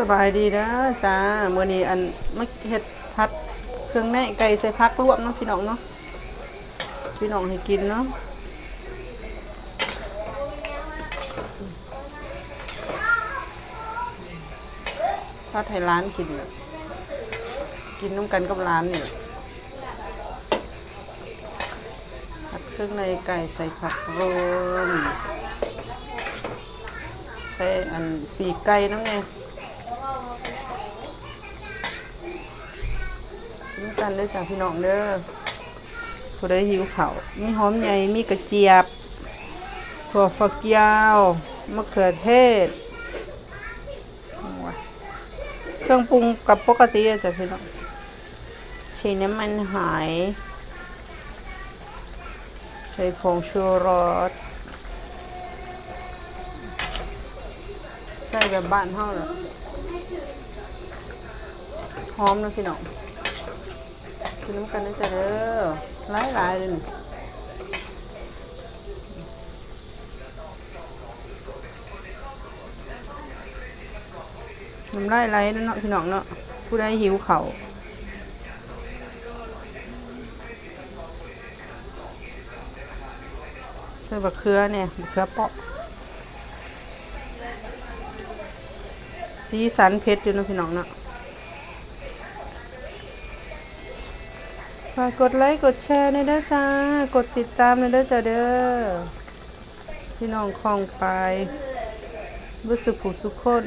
สบายดีนะจ้าเมื้อนี้อันมาเฮ็ดผัดเครื่องในไก่ใส่ผักลวกเนาะพี่น้องเนาะพี่น้องให้กินเนาะผัดให้ร้านกินกินน้ำกันกับร้านนี่แหละผัดเครื่องในไก่ใส่ผักรวมใส่อันปีกไก่น้ำไง กินกันเลยจ้ะพี่น้องเด้อผู้ใดหิวเขามีหอมใหญ่มีกระเจี๊ยบถั่วฝักยาวมะเขือเทศเครื่องปรุงกับปกติจ้ะพี่น้องใช้น้ำมันหอยใช้ผงชูรสใส่แบบบ้านเฮาเลยหอมนะพี่น้อง กินน้ำกันนะจ๊ะเด้อหลายหลายๆเลยนี่น้ำลายไหลเนาะพี่น้องเนาะผู้ใดหิวเขาใส่บักเขือเนี่ยบักเขือเปาะสีสันเผ็ดอยู่นะพี่น้องเนาะ ฝากกดไลค์กดแชร์ในเด้อจ้า กดติดตามในเด้อจ้าเด้อพี่น้องคลองไปบุสุผู้สุคน